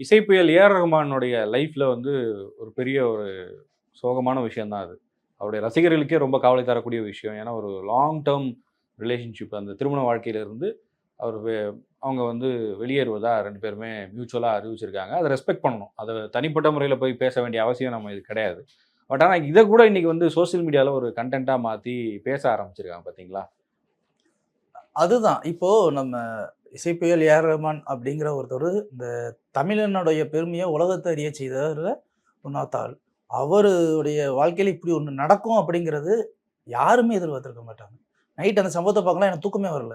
இசை புயல் ஏஆர் ரஹ்மானுடைய லைஃப்பில் வந்து ஒரு பெரிய ஒரு சோகமான விஷயந்தான் அது. அவருடைய ரசிகர்களுக்கே ரொம்ப கவலை தரக்கூடிய விஷயம். ஏன்னா ஒரு லாங் டேர்ம் ரிலேஷன்ஷிப் அந்த திருமண வாழ்க்கையில இருந்து அவர் அவங்க வந்து வெளியேறுவதா ரெண்டு பேருமே மியூச்சுவலாக அறிவிச்சிருக்காங்க. அதை ரெஸ்பெக்ட் பண்ணணும். அதை தனிப்பட்ட முறையில் போய் பேச வேண்டிய அவசியம் நம்ம இது கிடையாது. பட் ஆனால் இதை கூட இன்றைக்கி வந்து சோஷியல் மீடியாவில் ஒரு கண்டென்ட்டாக மாற்றி பேச ஆரம்பிச்சிருக்காங்க பார்த்தீங்களா அதுதான். இப்போது நம்ம இசைப்புயல் ஏஆர் ரஹ்மான் அப்படிங்கிற ஒருத்தர் இந்த தமிழனுடைய பெருமையை உலகத்தை அறிய செய்தவர் ஒன்றாத்தாள் அவருடைய வாழ்க்கையில் இப்படி ஒன்று நடக்கும் அப்படிங்கிறது யாருமே எதிர்பார்த்துருக்க மாட்டாங்க. நைட் அந்த சம்பவத்தை பார்க்கலாம் எனக்கு தூக்கமே வரல.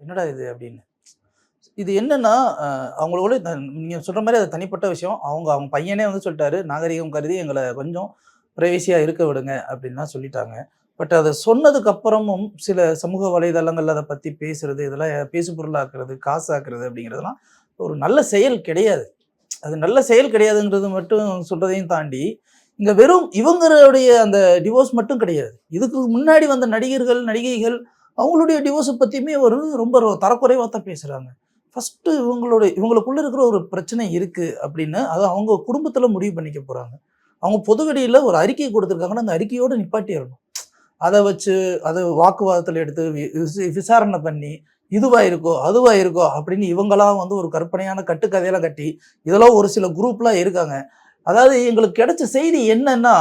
என்னடா இது அப்படின்னு. இது என்னன்னா அவங்களோட நீங்கள் சொல்கிற மாதிரி அது தனிப்பட்ட விஷயம். அவங்க அவங்க பையனே வந்து சொல்லிட்டாரு நாகரிகம் கருதி எங்களை கொஞ்சம் ப்ரைவசியாக இருக்க விடுங்க அப்படின்லாம் சொல்லிட்டாங்க. பட் அதை சொன்னதுக்கு அப்புறமும் சில சமூக வலைதளங்கள் அதை பற்றி பேசுறது இதெல்லாம் பேசு பொருளாக்குறது காசாக்குறது அப்படிங்கிறதுலாம் ஒரு நல்ல செயல் கிடையாது. அது நல்ல செயல் கிடையாதுங்கிறது மட்டும் சொல்றதையும் தாண்டி இங்கே வெறும் இவங்களுடைய அந்த டிவோர்ஸ் மட்டும் கிடையாது. இதுக்கு முன்னாடி வந்த நடிகர்கள் நடிகைகள் அவங்களுடைய டிவோர்ஸை பற்றியுமே ஒரு ரொம்ப தரக்குறைவாக தான் பேசுகிறாங்க ஃபஸ்ட்டு இவங்களுடைய இவங்களுக்குள்ளே இருக்கிற ஒரு பிரச்சனை இருக்குது அப்படின்னு அதை அவங்க குடும்பத்தில் முடிவு பண்ணிக்க போகிறாங்க அவங்க பொதுவெளியில் ஒரு அறிக்கை கொடுத்துருக்காங்கன்னா அந்த அறிக்கையோடு நிப்பாட்டிடணும். அதை வச்சு அதை வாக்குவாதத்தில் எடுத்து வி- விசாரணை பண்ணி இதுவா இருக்கோ அதுவா இருக்கோ அப்படின்னு இவங்களாம் வந்து ஒரு கற்பனையான கட்டுக்கதையெல்லாம் கட்டி இதெல்லாம் ஒரு சில குரூப்லாம் இருக்காங்க. அதாவது எங்களுக்கு கிடைச்ச செய்தி என்னன்னா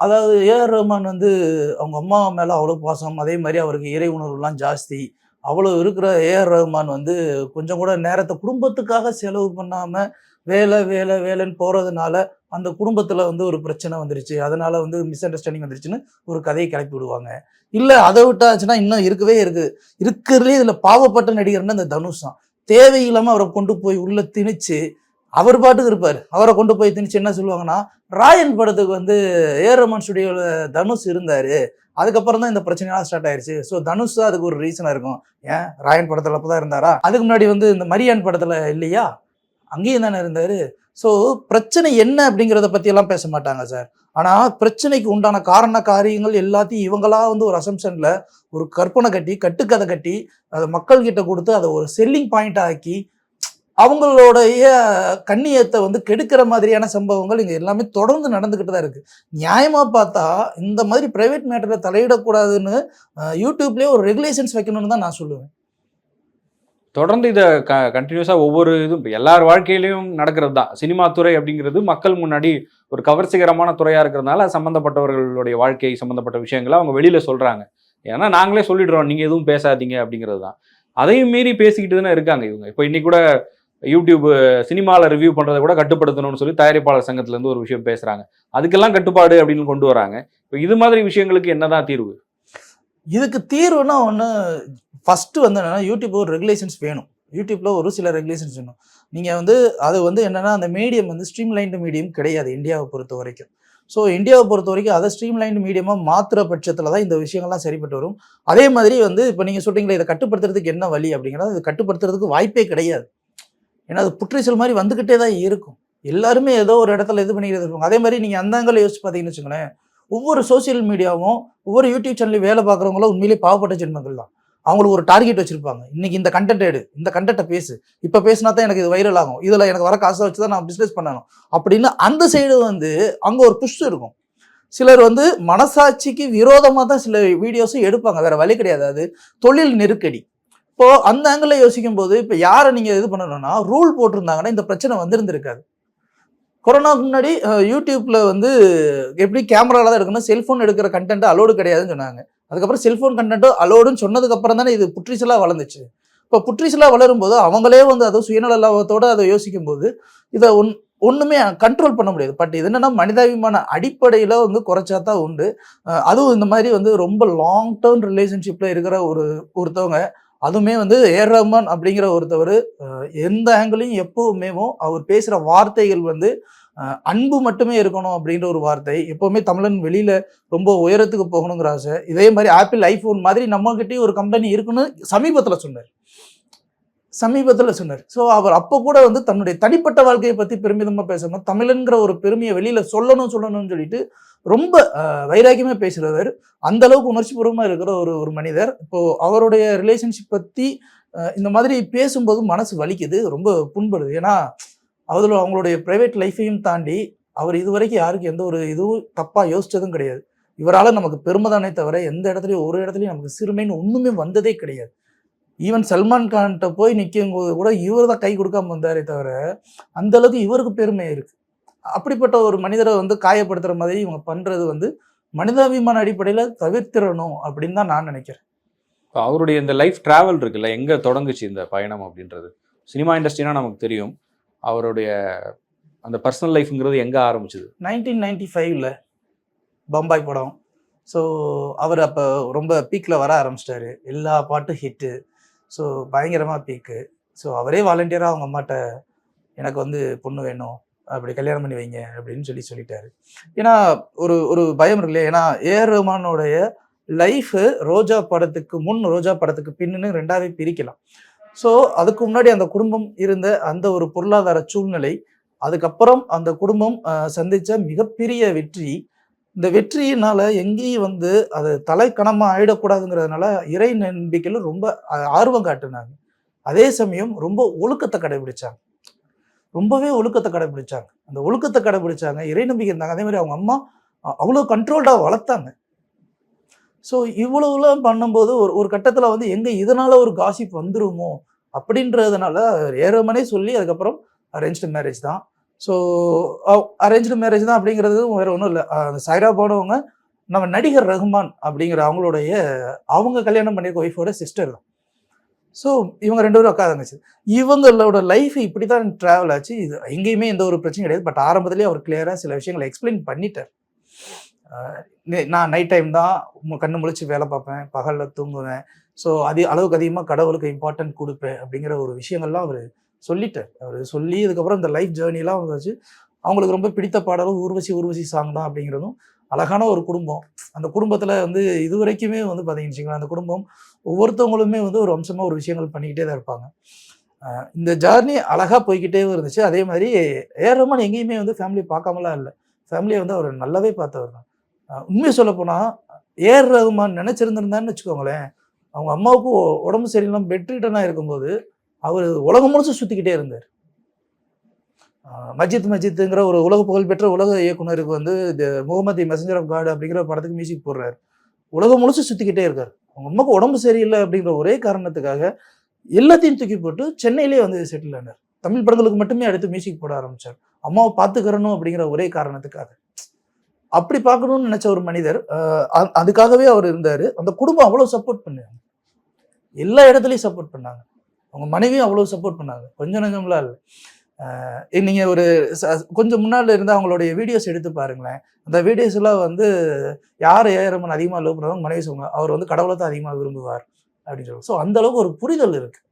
அதாவது ஏஆர் ரஹ்மான் வந்து அவங்க அம்மா மேலே அவ்வளோ பாசம் அதே மாதிரி அவருக்கு இறை உணர்வுலாம் ஜாஸ்தி. அவ்வளோ இருக்கிற ஏஆர் ரஹ்மான் வந்து கொஞ்சம் கூட நேரத்தை குடும்பத்துக்காக செலவு பண்ணாமல் வேலை வேலை வேலைன்னு போகிறதுனால அந்த குடும்பத்தில் வந்து ஒரு பிரச்சனை வந்துருச்சு. அதனால வந்து மிஸ் அண்டர்ஸ்டாண்டிங் வந்துருச்சுன்னு ஒரு கதையை கிளப்பி விடுவாங்க. இல்லை அதை விட்டாச்சுன்னா இன்னும் இருக்கவே இருக்குது இருக்கிறதுலே இதில் பாவப்பட்ட நடிகர்னா இந்த தனுஷ் தான். தேவையில்லாமல் அவரை கொண்டு போய் உள்ள திணிச்சு அவர் பாட்டுக்கு இருப்பார். அவரை கொண்டு போய் திணிச்சு என்ன சொல்லுவாங்கன்னா ராயன் படத்துக்கு வந்து ஏர் ரமன் ஸ்டுடியோவில் தனுஷ் இருந்தார். அதுக்கப்புறம் தான் இந்த பிரச்சனைலாம் ஸ்டார்ட் ஆயிருச்சு. ஸோ தனுஷ் தான் அதுக்கு ஒரு ரீசனாக இருக்கும். ஏன்? ராயன் படத்தில் அப்போ தான் இருந்தாரா? அதுக்கு முன்னாடி வந்து இந்த மரியான் படத்தில் இல்லையா? அங்கேயும் தானே இருந்தார்? ஸோ பிரச்சனை என்ன அப்படிங்கிறத பற்றியெல்லாம் பேச மாட்டாங்க சார் ஆனால் பிரச்சனைக்கு உண்டான காரண காரியங்கள் எல்லாத்தையும் இவங்களா வந்து ஒரு அசம்ஷனில் ஒரு கற்பனை கட்டி கட்டுக்கதை கட்டி அதை மக்கள்கிட்ட கொடுத்து அதை ஒரு செல்லிங் பாயிண்ட் ஆக்கி அவங்களுடைய கண்ணியத்தை வந்து கெடுக்கிற மாதிரியான சம்பவங்கள் இங்கே எல்லாமே தொடர்ந்து நடந்துக்கிட்டு தான் இருக்குது நியாயமாக பார்த்தா இந்த மாதிரி ப்ரைவேட் மேட்டரில் தலையிடக்கூடாதுன்னு யூடியூப்லேயே ஒரு ரெகுலேஷன்ஸ் வைக்கணும்னு தான் நான் சொல்லுவேன். தொடர்ந்து இதை க கண்டினியூஸாக ஒவ்வொரு இதுவும் எல்லார் வாழ்க்கையிலையும் நடக்கிறது தான் சினிமா துறை அப்படிங்கிறது மக்கள் முன்னாடி ஒரு கவர்ச்சிகரமான துறையாக இருக்கிறதுனால சம்மந்தப்பட்டவர்களுடைய வாழ்க்கை சம்மந்தப்பட்ட விஷயங்களை அவங்க வெளியில் சொல்கிறாங்க ஏன்னா நாங்களே சொல்லிடுறோம் நீங்கள் எதுவும் பேசாதீங்க அப்படிங்கிறது தான் அதையும் மீறி பேசிக்கிட்டு தானே இருக்காங்க இவங்க. இப்போ இன்றைக்கூட கூட யூடியூப் சினிமாவில் ரிவ்யூ பண்ணுறதை கூட கட்டுப்படுத்தணும்னு சொல்லி தயாரிப்பாளர் சங்கத்துலேருந்து ஒரு விஷயம் பேசுகிறாங்க அதுக்கெல்லாம் கட்டுப்பாடு அப்படின்னு கொண்டு வராங்க. இப்போ இது மாதிரி விஷயங்களுக்கு என்னதான் தீர்வு? இதுக்கு தீர்வுனா ஒன்று ஃபஸ்ட்டு வந்து என்னென்னா யூடியூப் ஒரு ரெகுலேஷன்ஸ் வேணும். யூடியூப்பில் ஒரு சில ரெகுலேஷன்ஸ் வேணும். நீங்கள் வந்து அது வந்து என்னென்னா அந்த மீடியம் வந்து ஸ்ட்ரீம் லைன்டு மீடியம் கிடையாது இந்தியாவை பொறுத்த வரைக்கும். ஸோ இந்தியாவை பொறுத்த வரைக்கும் அதை ஸ்ட்ரீம் லைன்டு மீடியமாக மாற்றுற பட்சத்தில் தான் இந்த விஷயங்கள்லாம் சரிப்பட்டு வரும். அதே மாதிரி வந்து இப்போ நீங்கள் சொல்கிறீங்களே இதை கட்டுப்படுத்துறதுக்கு என்ன வழி அப்படிங்கிறது இது கட்டுப்படுத்துறதுக்கு வாய்ப்பே கிடையாது. ஏன்னா அது புற்றுச்சல் மாதிரி வந்துக்கிட்டே தான் இருக்கும். எல்லாருமே ஏதோ ஒரு இடத்துல இது பண்ணிக்கிறது இருக்கும் அதே மாதிரி நீங்கள் அந்த அங்கே யோசிச்சு பார்த்தீங்கன்னு வச்சுங்களேன் ஒவ்வொரு சோஷியல் மீடியாவும் ஒவ்வொரு யூடியூப் சேனலையும் வேலை பார்க்குறவங்களும் உண்மையிலேயே பாவப்பட்ட ஜென்மங்கள் தான். அவங்களுக்கு ஒரு டார்கெட் வச்சிருப்பாங்க. இன்னைக்கு இந்த கண்டென்ட் எடு இந்த கண்டென்ட்டை பேசு. இப்போ பேசினா தான் எனக்கு இது வைரல் ஆகும். இதில் எனக்கு வர காசை வச்சு தான் நான் பிஸ்னஸ் பண்ணணும். அப்படின்னு அந்த சைடு வந்து அங்கே ஒரு புஷ் இருக்கும். சிலர் வந்து மனசாட்சிக்கு விரோதமாக தான் சில வீடியோஸும் எடுப்பாங்க. வேற வழி கிடையாது. அது தொழில் நெருக்கடி. இப்போது அந்த ஆங்கிளில் யோசிக்கும் போது இப்போ யாரை நீங்கள் இது பண்ணணும்னா ரூல் போட்டிருந்தாங்கன்னா இந்த பிரச்சனை வந்திருந்திருக்காது. கொரோனாவுக்கு முன்னாடி யூடியூப்பில் வந்து எப்படி கேமராவில் தான் எடுக்கணும் செல்ஃபோன் எடுக்கிற கண்டென்ட் அலோடு கிடையாதுன்னு சொன்னாங்க. அதுக்கப்புறம் செல்ஃபோன் கண்டென்ட்டும் அலோடுன்னு சொன்னதுக்கப்புறம் தானே இது புற்றீசலாக வளர்ந்துச்சு. இப்போ புற்றீசலாக வளரும்போது அவங்களே வந்து அதை சுயநலத்தோட அதை யோசிக்கும் போது இதை ஒன் ஒன்றுமே கண்ட்ரோல் பண்ண முடியாது. பட் இது என்னென்னா மனிதாபிமான அடிப்படையில் வந்து குறைச்சா தான் உண்டு. அதுவும் இந்த மாதிரி வந்து ரொம்ப லாங் டேர்ம் ரிலேஷன்ஷிப்பில் இருக்கிற ஒரு ஒருத்தவங்க அதுவுமே வந்து ஏர் ரஹ்மான் அப்படிங்கிற ஒருத்தவர் எந்த ஆங்கிளையும் எப்பவுமேவோ அவர் பேசுகிற வார்த்தைகள் வந்து அன்பு மட்டுமே இருக்கணும் அப்படின்ற ஒரு வார்த்தை. எப்போவுமே தமிழன் வெளியில் ரொம்ப உயரத்துக்கு போகணுங்கிற ஆசை. இதே மாதிரி ஆப்பிள் ஐஃபோன் மாதிரி நம்மகிட்டயும் ஒரு கம்பெனி இருக்குன்னு சமீபத்தில் சொன்னார். சமீபத்தில் சொன்னார். ஸோ அவர் அப்போ கூட வந்து தன்னுடைய தனிப்பட்ட வாழ்க்கையை பற்றி பெருமிதமாக பேசணும் தமிழன்கிற ஒரு பெருமையை வெளியில் சொல்லணும் சொல்லணும்னு சொல்லிட்டு ரொம்ப அஹ், பேசுகிறவர் அந்த அளவுக்கு உணர்ச்சிபூர்வமாக இருக்கிற ஒரு ஒரு மனிதர். இப்போது அவருடைய ரிலேஷன்ஷிப் பற்றி இந்த மாதிரி பேசும்போது மனசு வலிக்குது ரொம்ப புண்படுது. ஏன்னா அதில் அவங்களுடைய ப்ரைவேட் லைஃப்பையும் தாண்டி அவர் இதுவரைக்கும் யாருக்கும் எந்த ஒரு இதுவும் தப்பாக யோசித்ததும் கிடையாது. இவரால் நமக்கு பெருமை தானே தவிர எந்த இடத்துலையும் ஒரு இடத்துலையும் நமக்கு சிறுமைன்னு ஒன்றுமே வந்ததே கிடையாது. ஈவன் சல்மான் கான்கிட்ட போய் நிற்கும் போது கூட இவர் தான் கை கொடுக்காம வந்தாரே தவிர அந்த அளவுக்கு இவருக்கு பெருமை இருக்குது அப்படிப்பட்ட ஒரு மனிதரை வந்து காயப்படுத்துற மாதிரி இவங்க பண்றது வந்து மனிதாபிமான அடிப்படையில் தவிர்த்திடணும் அப்படின்னு தான் நான் நினைக்கிறேன். இப்போ அவருடைய இந்த லைஃப் டிராவல் இருக்குல்ல எங்கே தொடங்குச்சு இந்த பயணம் அப்படின்றது? சினிமா இண்டஸ்ட்ரினா நமக்கு தெரியும். அவருடைய அந்த பர்சனல் லைஃப்ங்கிறது எங்கே ஆரம்பிச்சது? நைன்டீன் நைன்டி ஃபைவ்ல பம்பாய் படம். ஸோ அவர் அப்போ ரொம்ப பீக்கில் வர ஆரம்பிச்சிட்டாரு. எல்லா பாட்டும் ஹிட்டு ஸோ பயங்கரமாக பீக்கு ஸோ அவரே வாலண்டியராக அவங்க அம்மாட்ட எனக்கு வந்து பொண்ணு வேணும். அப்படி கல்யாணம் பண்ணி வைங்க அப்படின்னு சொல்லி சொல்லிட்டாரு. ஏன்னா ஒரு ஒரு பயம் இருக்கு இல்லையா ஏன்னா ஏஆர் ரஹ்மானோடைய லைஃபு ரோஜா படத்துக்கு முன் ரோஜா படத்துக்கு பின்னு ரெண்டாவே பிரிக்கலாம். ஸோ அதுக்கு முன்னாடி அந்த குடும்பம் இருந்த அந்த ஒரு பொருளாதார சூழ்நிலை அதுக்கப்புறம் அந்த குடும்பம் சந்தித்த மிகப்பெரிய வெற்றி. இந்த வெற்றியினால எங்கேயும் வந்து அது தலைக்கணமாக ஆயிடக்கூடாதுங்கிறதுனால இறை நம்பிக்கையில் ரொம்ப ஆர்வம் காட்டினாங்க. அதே சமயம் ரொம்ப ஒழுக்கத்தை கடைபிடிச்சாங்க. ரொம்பவே ஒழுக்கத்தை கடைபிடிச்சாங்க. அந்த ஒழுக்கத்தை கடைபிடிச்சாங்க. இறை நம்பிக்கை இருந்தாங்க. அதே மாதிரி அவங்க அம்மா அவ்வளோ கண்ட்ரோல்டாக வளர்த்தாங்க. ஸோ இவ்வளவுலாம் பண்ணும்போது ஒரு ஒரு கட்டத்தில் வந்து எங்கே இதனால் ஒரு காசிப் வந்துருமோ அப்படின்றதுனால ஏறமனே சொல்லி அதுக்கப்புறம் அரேஞ்ச்டு மேரேஜ் தான். ஸோ அரேஞ்ச்டு மேரேஜ் தான் அப்படிங்கிறது வேற ஒன்றும் இல்லை. அந்த சைரா போனவங்க நம்ம நடிகர் ரஹ்மான் அப்படிங்கிற அவங்களுடைய அவங்க கல்யாணம் பண்ணியிருக்க ஒய்ஃபோட சிஸ்டர் தான். ஸோ இவங்க ரெண்டு பேரும் அக்கா தங்கச்சி இவங்களோட லைஃப் இப்படி தான் ட்ராவல் ஆச்சு. இது எங்கேயுமே எந்த ஒரு பிரச்சனையும் கிடையாது. பட் ஆரம்பத்திலேயே அவர் கிளியராக சில விஷயங்களை எக்ஸ்பிளைன் பண்ணிட்டார். நான் நைட் டைம் தான் கண்ணு முழிச்சு வேலை பார்ப்பேன். பகலில் தூங்குவேன். ஸோ அது அளவுக்கு அதிகமாக கடவுளுக்கு இம்பார்ட்டன்ட் கொடுப்பேன் அப்படிங்கிற ஒரு விஷயங்கள்லாம் அவர் சொல்லிட்டார். அவர் சொல்லி அதுக்கப்புறம் இந்த லைஃப் ஜேர்னிலாம் அவங்க வச்சு அவங்களுக்கு ரொம்ப பிடித்த பாடலும் ஊர்வசி ஊர்வசி சாங் தான் அப்படிங்கிறதும் அழகான ஒரு குடும்பம். அந்த குடும்பத்தில் வந்து இது வரைக்குமே வந்து பார்த்தீங்கன்னு அந்த குடும்பம் ஒவ்வொருத்தவங்களுமே வந்து ஒரு அம்சமாக ஒரு விஷயங்கள் பண்ணிக்கிட்டே தான் இருப்பாங்க. இந்த ஜர்னி அழகாக போய்கிட்டே இருந்துச்சு. அதே மாதிரி ஏஆர் எங்கேயுமே வந்து ஃபேமிலி பார்க்காமலாம் இல்லை. ஃபேமிலியை வந்து அவர் நல்லாவே பார்த்தவர் தான். உண்மையை சொல்லப்போனால் போனால் ஏஆர் நினச்சிருந்திருந்தான்னு வச்சுக்கோங்களேன் அவங்க அம்மாவுக்கு உடம்பு சரியில்லாமல் பெட்ரிட்டனாக இருக்கும்போது அவர் உலகம் முழுசு சுற்றிக்கிட்டே இருந்தார். மஜித் மஜித்துங்கிற ஒரு உலக புகழ்பெற்ற உலக இயக்குனருக்கு வந்து இந்த முகமதி மெசஞ்சர் ஆஃப் காடு அப்படிங்கிற படத்துக்கு மியூசிக் போடுறாரு. உலகம் முழுசு சுற்றிக்கிட்டே இருக்கார். அவங்க அம்மாவுக்கு உடம்பு சரியில்லை அப்படிங்கிற ஒரே காரணத்துக்காக எல்லாத்தையும் தூக்கி போட்டு சென்னையிலே வந்து செட்டில் ஆனார். தமிழ் படங்களுக்கு மட்டுமே அடுத்து மியூசிக் போட ஆரம்பிச்சார். அம்மாவை பார்த்துக்கிறணும் அப்படிங்கிற ஒரே காரணத்துக்காக. அப்படி பார்க்கணும்னு நினச்ச ஒரு மனிதர் அதுக்காகவே அவர் இருந்தார். அந்த குடும்பம் அவ்வளோ சப்போர்ட் பண்ணாங்க. எல்லா இடத்துலையும் சப்போர்ட் பண்ணாங்க. அவங்க மனைவியும் அவ்வளோ சப்போர்ட் பண்ணாங்க. கொஞ்சம் நஞ்சம்லாம் இல்லை. நீங்கள் ஒரு ச- கொஞ்சம் முன்னால் இருந்து அவங்களுடைய வீடியோஸ் எடுத்து பாருங்களேன். அந்த வீடியோஸ்லாம் வந்து யார் ஏறமன் அதிகமாக லவ் பண்ணுறாங்க மனைவி சொல்லுவாங்க அவர் வந்து கடவுளை தான் அதிகமாக விரும்புவார். அப்படின்னு சொல்லுவாங்க. ஸோ அந்தளவுக்கு ஒரு புரிதல் இருக்குது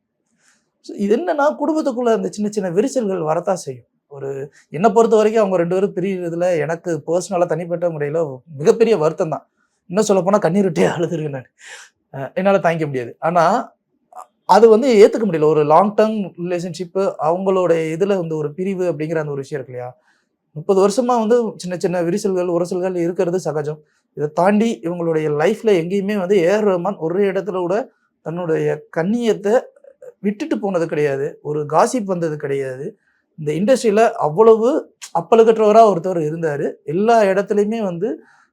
ஸோ இது என்னன்னா குடும்பத்துக்குள்ளே அந்த சின்ன சின்ன விரிசல்கள் வரத்தான் செய்யும். ஒரு என்னை பொறுத்த வரைக்கும் அவங்க ரெண்டு பேரும் பிரிகிறதுல எனக்கு பர்சனலாக தனிப்பட்ட முறையில் மிகப்பெரிய வருத்தம் தான். இன்னும் சொல்லப்போனால் கண்ணீர் விட்டே அழுதுருக்கேன் நான். என்னால் தாங்கிக்க முடியாது. ஆனால் அது வந்து ஏற்றுக்க முடியல. ஒரு லாங் டேர்ம் ரிலேஷன்ஷிப்பு அவங்களோட இதில் வந்து ஒரு பிரிவு அப்படிங்கிற அந்த ஒரு விஷயம் இருக்கு இல்லையா? முப்பது வருஷமாக வந்து சின்ன சின்ன விரிசல்கள் உரசல்கள் இருக்கிறது சகஜம். இதை தாண்டி இவங்களுடைய லைஃப்பில் எங்கேயுமே வந்து ஏர் ரஹ்மான் ஒரு இடத்துல கூட தன்னுடைய கண்ணியத்தை விட்டுட்டு போனது கிடையாது. ஒரு காசிப் வந்தது கிடையாது. இந்த இண்டஸ்ட்ரியில் அவ்வளவு அப்பழுக்கற்றவராக ஒருத்தவர் இருந்தார். எல்லா இடத்துலையுமே வந்து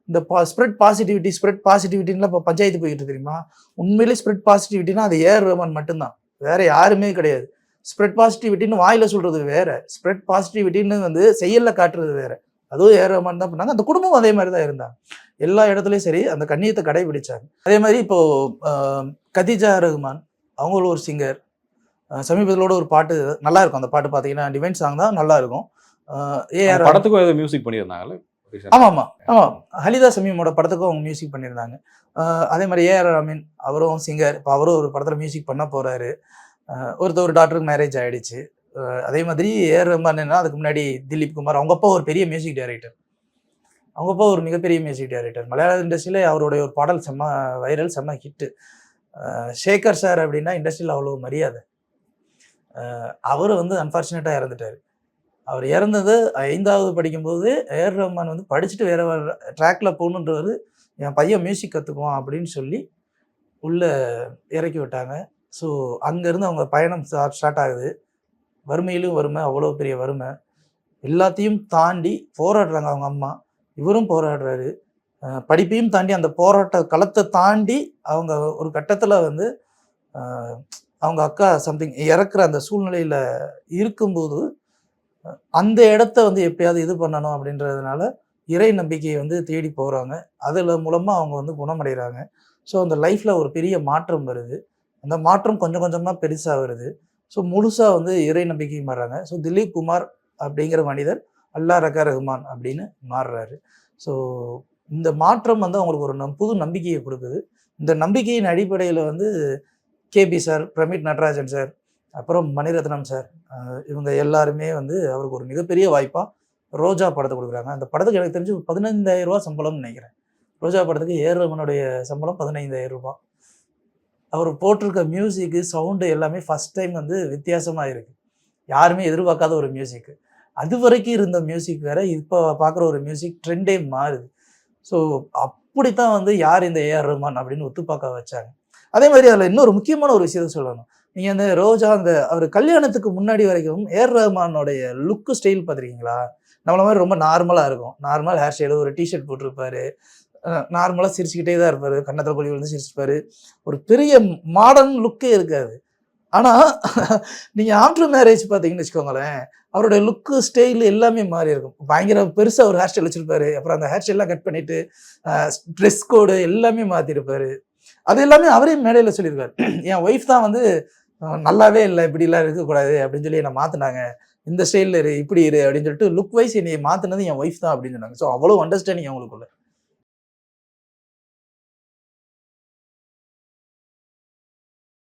இந்த பா ஸ்ப்ரெட் பாசிட்டிவிட்டி ஸ்ப்ரெட் பாசிட்டிவிட்டின்லாம் இப்போ பஞ்சாயத்து போயிட்டு இருக்கு தெரியுமா? உண்மையிலே ஸ்ப்ரெட் பாசிட்டிவிட்டினா அது ஏஆர் ரஹ்மான் மட்டும்தான். வேற யாருமே கிடையாது. ஸ்ப்ரெட் பாசிட்டிவிட்டின்னு வாயில சொல்றது வேற. ஸ்ப்ரெட் பாசிட்டிவிட்டின்னு வந்து செயல்ல காட்டுறது வேற. அதுவும் ஏஆர் ரஹ்மான் தான் பண்ணாங்க. அந்த குடும்பம் அதே மாதிரி தான் இருந்தாங்க. எல்லா இடத்துலையும் சரி அந்த கண்ணியத்தை கடைபிடிச்சாங்க. அதே மாதிரி இப்போ கதீஜா ரஹ்மான் அவங்களும் ஒரு சிங்கர் சமீபத்திலோட ஒரு பாட்டு நல்லா இருக்கும். அந்த பாட்டு பார்த்தீங்கன்னா டிவைன் சாங் தான் நல்லா இருக்கும். ஏஆர் படத்துக்கும் ஏதோ மியூசிக் பண்ணியிருந்தாங்கல்ல? ஆமா ஆமா ஆமா. ஹலிதா சமீமோட படத்துக்கும் அவங்க மியூசிக் பண்ணியிருந்தாங்க. அதே மாதிரி ஏஆர் ரமீன் அவரும் சிங்கர் இப்போ அவரும் ஒரு படத்துல மியூசிக் பண்ண போறாரு. ஆஹ் ஒருத்தர் ஒரு டாக்டருக்கு மேரேஜ் ஆயிடுச்சு. ஆஹ் அதே மாதிரி ஏஆர் ரஹ்மான் என்ன அதுக்கு முன்னாடி திலீப் குமார் அவங்க அப்பா ஒரு பெரிய மியூசிக் டைரக்டர் அவங்க அப்பா ஒரு மிகப்பெரிய மியூசிக் டைரக்டர் மலையாள இண்டஸ்ட்ரியில அவருடைய ஒரு பாடல் செம்ம வைரல் செம்ம ஹிட்டு ஷேகர் சார் அப்படின்னா இண்டஸ்ட்ரியில் அவ்வளோ மரியாதை. அவர் வந்து அன்ஃபார்ச்சுனேட்டாக இறந்துட்டார். அவர் இறந்தது ஐந்தாவது படிக்கும்போது ஏஆர் ரஹ்மான் வந்து படிச்சுட்டு வேற வேற ட்ராக்ல போகணுன்றவர் என் பையன் மியூசிக் கற்றுக்குவான் அப்படின்னு சொல்லி உள்ளே இறக்கி விட்டாங்க. ஸோ அங்கேருந்து அவங்க பயணம் ஸ்டார்ட் ஆகுது. வறுமையிலும் வறுமை அவ்வளோ பெரிய வறுமை. எல்லாத்தையும் தாண்டி போராடுறாங்க அவங்க அம்மா. இவரும் போராடுறாரு. படிப்பையும் தாண்டி அந்த போராட்ட களத்தை தாண்டி அவங்க ஒரு கட்டத்தில் வந்து அவங்க அக்கா சம்திங் இறக்குற அந்த சூழ்நிலையில் இருக்கும்போது அந்த இடத்த வந்து எப்பயாவது இது பண்ணணும் அப்படின்றதுனால இறை நம்பிக்கையை வந்து தேடி போகிறாங்க அதில் மூலமாக அவங்க வந்து குணமடைகிறாங்க ஸோ அந்த லைஃப்பில் ஒரு பெரிய மாற்றம் வருது. அந்த மாற்றம் கொஞ்சம் கொஞ்சமாக பெருசாக வருது. ஸோ முழுசாக வந்து இறை நம்பிக்கை மாறுறாங்க. ஸோ திலீப் குமார் அப்படிங்கிற மனிதர் அல்லா ரகா ரஹ்மான் அப்படின்னு மாறுறாரு. ஸோ இந்த மாற்றம் வந்து அவங்களுக்கு ஒரு நம் புது நம்பிக்கையை கொடுக்குது. இந்த நம்பிக்கையின் அடிப்படையில் வந்து KB sir Pyramid Natarajan sir அப்புறம் மணிரத்னம் சார் இவங்க எல்லாருமே வந்து அவருக்கு ஒரு மிகப்பெரிய வாய்ப்பாக ரோஜா படத்தை கொடுக்குறாங்க. அந்த படத்துக்கு எனக்கு தெரிஞ்சு பதினைந்தாயிரம் ரூபா சம்பளம்னு நினைக்கிறேன். ரோஜா படத்துக்கு ஏர்மனுடைய சம்பளம் பதினைந்தாயிரம் ரூபாய். அவர் போட்டிருக்க மியூசிக்கு சவுண்டு எல்லாமே ஃபஸ்ட் டைம் வந்து வித்தியாசமாக இருக்குது யாருமே எதிர்பார்க்காத ஒரு மியூசிக்கு அது வரைக்கும் இருந்த மியூசிக் வேற இப்போ பார்க்குற ஒரு மியூசிக் ட்ரெண்டே மாறுது. ஸோ அப்படித்தான் வந்து யார் இந்த ஏஆர் ரஹ்மான் அப்படின்னு ஒத்து பார்க்க வச்சாங்க. அதே மாதிரி அதில் இன்னொரு முக்கியமான ஒரு விஷயத்த சொல்லணும். நீங்கள் அந்த ரோஜா அந்த அவர் கல்யாணத்துக்கு முன்னாடி வரைக்கும் ஏர் ரஹ்மானோடைய லுக்கு ஸ்டைல் பார்த்துருக்கீங்களா? நம்மள மாதிரி ரொம்ப நார்மலாக இருக்கும். நார்மல் ஹேர் ஸ்டைலு ஒரு டிஷர்ட் போட்டிருப்பாரு. நார்மலாக சிரிச்சுக்கிட்டே தான் இருப்பார். கன்னத்தில் கொலி வந்து சிரிச்சிருப்பாரு. ஒரு பெரிய மாடர்ன் லுக்கே இருக்காது. ஆனால் நீங்கள் ஆஃப்டர் மேரேஜ் பார்த்தீங்கன்னு வச்சுக்கோங்களேன் அவருடைய லுக்கு ஸ்டைல் எல்லாமே மாறி இருக்கும். பயங்கர பெருசாக ஒரு ஹேர் ஸ்டைல் வச்சிருப்பாரு. அப்புறம் அந்த ஹேர் ஸ்டைல்லாம் கட் பண்ணிட்டு ட்ரெஸ் கோடு எல்லாமே மாற்றிருப்பாரு அது எல்லாமே அவரே மேடையில் சொல்லியிருக்காரு. என் ஒய்ஃப் தான் வந்து நல்லாவே இல்லை இப்படிலாம் இருக்கக்கூடாது அப்படின்னு சொல்லி என்னை மாற்றினாங்க இந்த ஸ்டைலில் இரு இப்படி இரு அப்படின்னு சொல்லிட்டு லுக் வைஸ் என்னை மாற்றினது என் ஒய்ஃப் தான் அப்படின்னு சொன்னாங்க. ஸோ அவ்வளோ அண்டர்ஸ்டாண்டிங் அவங்களுக்குள்ள.